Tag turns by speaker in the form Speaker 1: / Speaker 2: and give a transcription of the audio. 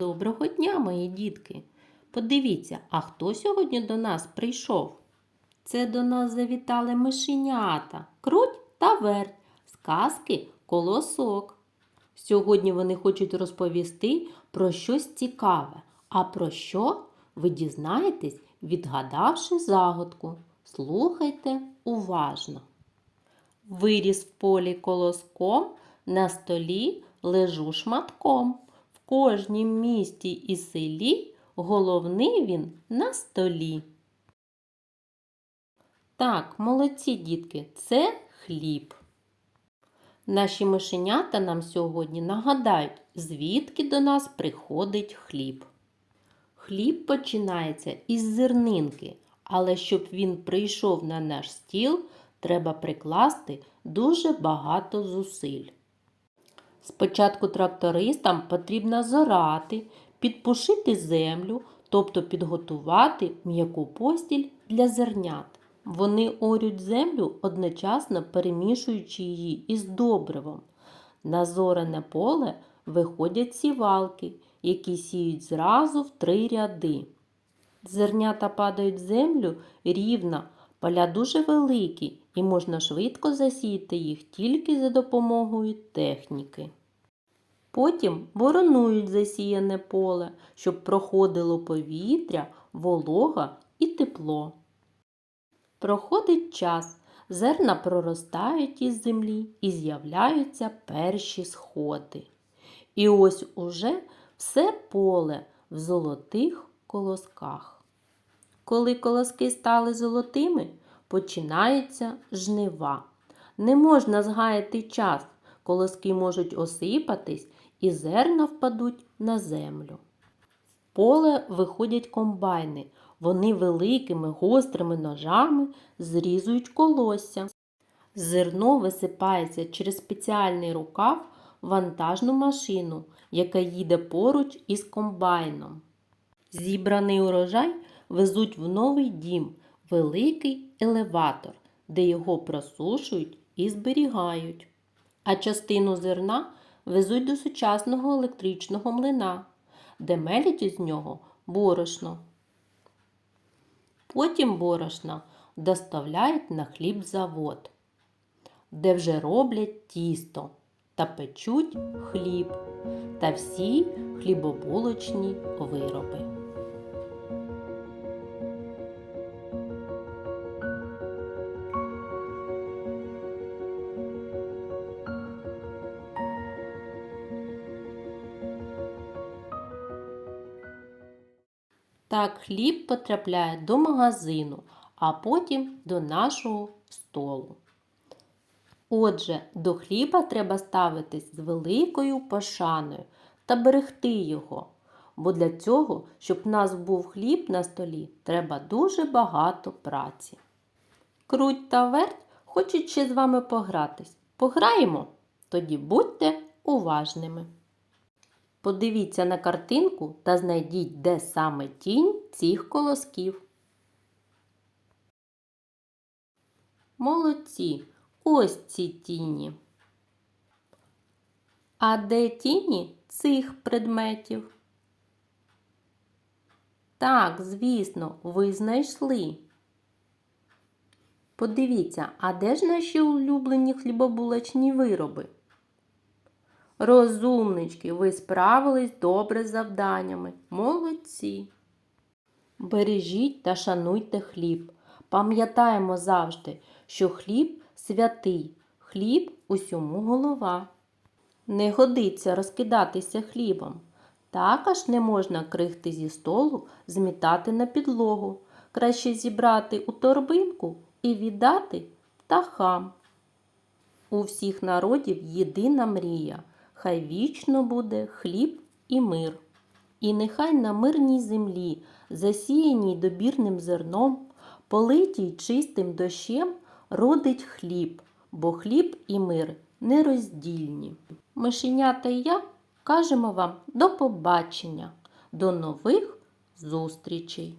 Speaker 1: Доброго дня, мої дітки! Подивіться, а хто сьогодні до нас прийшов? Це до нас завітали мишенята, круть та верть, сказки колосок. Сьогодні вони хочуть розповісти про щось цікаве. А про що ви дізнаєтесь, відгадавши загадку. Слухайте уважно. Виріс в полі колоском, на столі лежу шматком. Кожнім місті і селі головний він на столі. Так, молодці дітки, це хліб. Наші мишенята нам сьогодні нагадають, звідки до нас приходить хліб. Хліб починається із зернинки, але щоб він прийшов на наш стіл, треба прикласти дуже багато зусиль. Спочатку трактористам потрібно зорати, підпушити землю, тобто підготувати м'яку постіль для зернят. Вони орють землю, одночасно перемішуючи її із добривом. На зорене поле виходять сівалки, які сіють зразу в три ряди. Зернята падають в землю рівно, поля дуже великі і можна швидко засіяти їх тільки за допомогою техніки. Потім боронують засіяне поле, щоб проходило повітря, волога і тепло. Проходить час, зерна проростають із землі і з'являються перші сходи. І ось уже все поле в золотих колосках. Коли колоски стали золотими, починаються жнива. Не можна згаяти час, колоски можуть осипатись і зерна впадуть на землю. В поле виходять комбайни. Вони великими гострими ножами зрізують колосся. Зерно висипається через спеціальний рукав вантажну машину, яка їде поруч із комбайном. Зібраний урожай везуть в новий дім, великий елеватор, де його просушують і зберігають. А частину зерна везуть до сучасного електричного млина, де мелять із нього борошно. Потім борошна доставляють на хлібзавод, де вже роблять тісто та печуть хліб та всі хлібобулочні вироби. Так хліб потрапляє до магазину, а потім до нашого столу. Отже, до хліба треба ставитись з великою пошаною та берегти його. Бо для цього, щоб в нас був хліб на столі, треба дуже багато праці. Круть та верть хочуть ще з вами погратись. Пограємо? Тоді будьте уважними. Подивіться на картинку та знайдіть, де саме тінь цих колосків. Молодці, ось ці тіні. А де тіні цих предметів? Так, звісно, ви знайшли. Подивіться, а де ж наші улюблені хлібобулочні вироби? Розумнички, ви справились добре з завданнями. Молодці. Бережіть та шануйте хліб. Пам'ятаємо завжди, що хліб святий, хліб усьому голова. Не годиться розкидатися хлібом. Також не можна крихти зі столу змітати на підлогу. Краще зібрати у торбинку і віддати птахам. У всіх народів єдина мрія. Хай вічно буде хліб і мир. І нехай на мирній землі, засіяній добірним зерном, политій чистим дощем, родить хліб, бо хліб і мир нероздільні. Мишенята і я кажемо вам до побачення, до нових зустрічей!